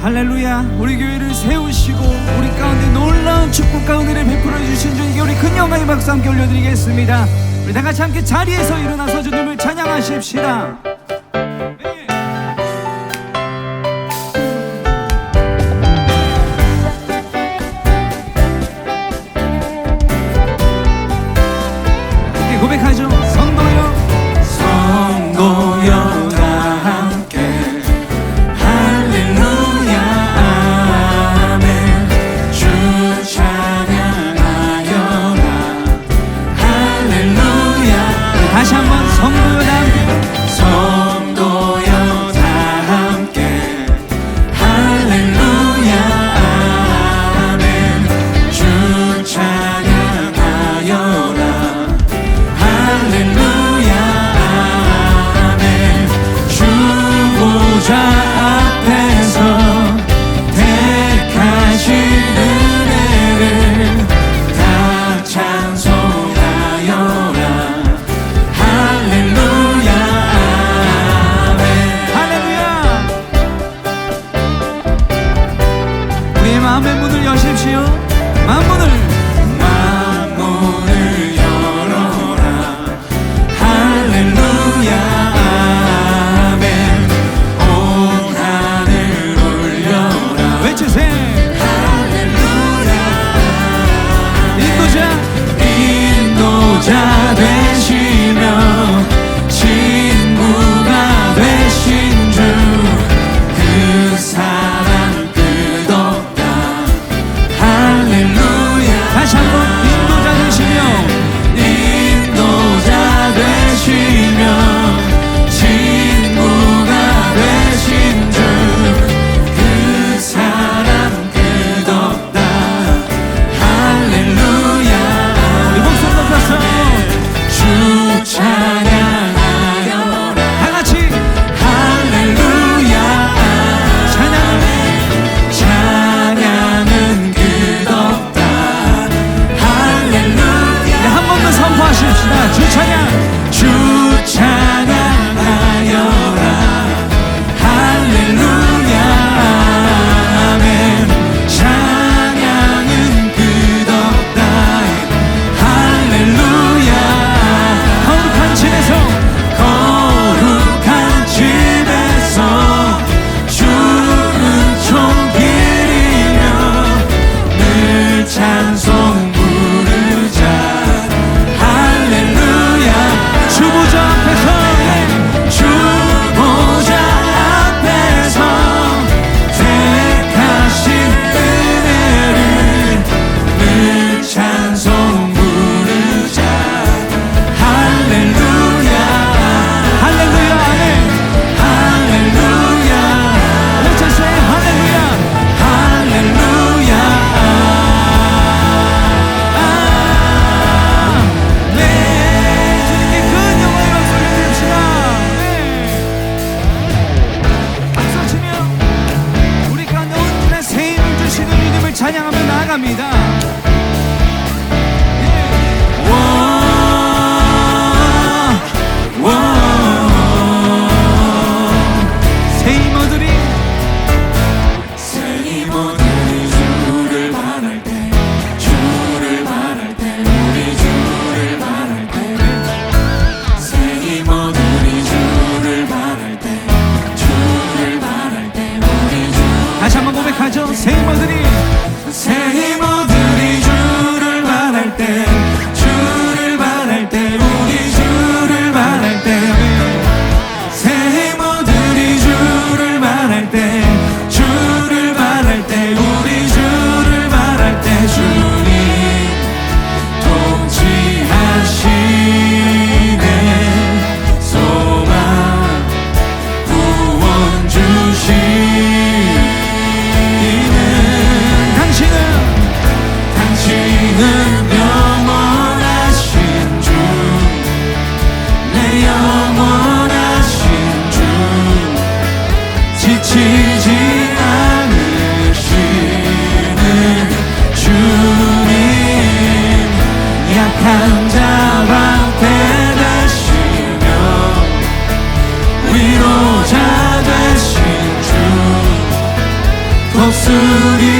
할렐루야. 우리 교회를 세우시고 우리 가운데 놀라운 축복 가운데를 베풀어 주신 주님께 우리 큰 영광의 박수 함께 올려드리겠습니다. 우리 다같이 함께 자리에서 일어나서 주님을 찬양하십시다. 독수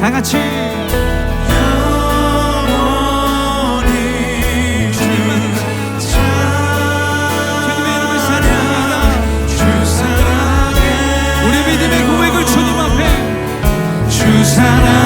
다 같이. 사랑.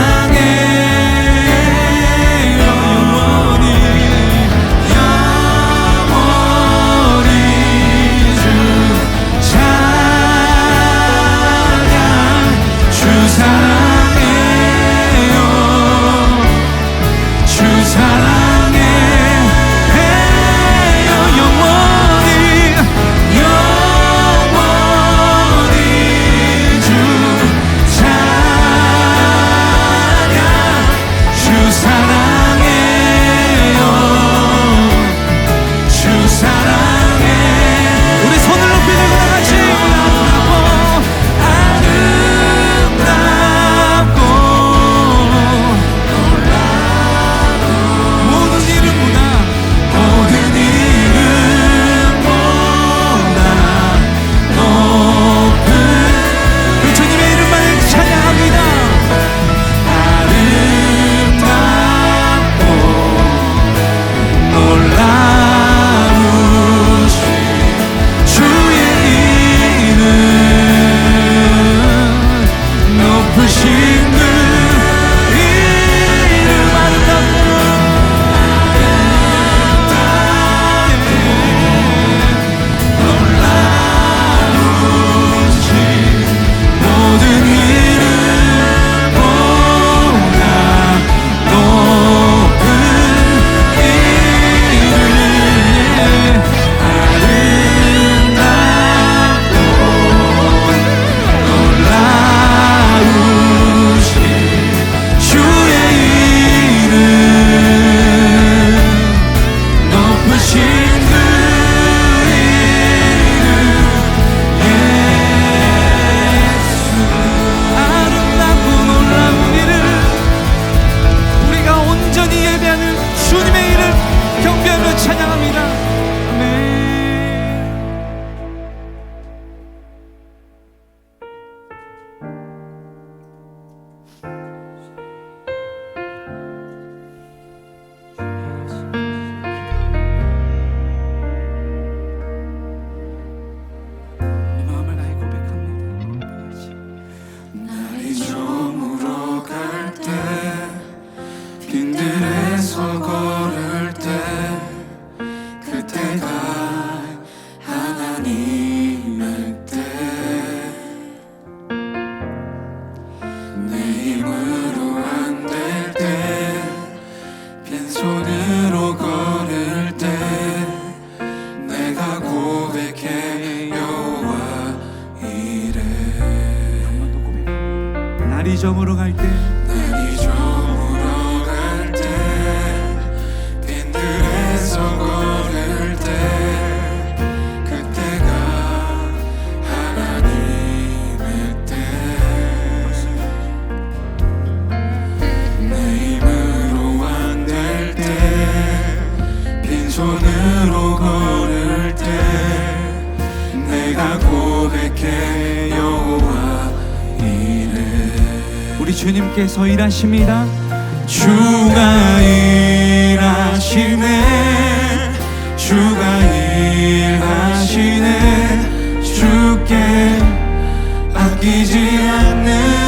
내가 고백해 여호와 이래 우리 주님께서 일하십니다. 주가 일하시네. 주가 일하시네. 주께 아끼지 않는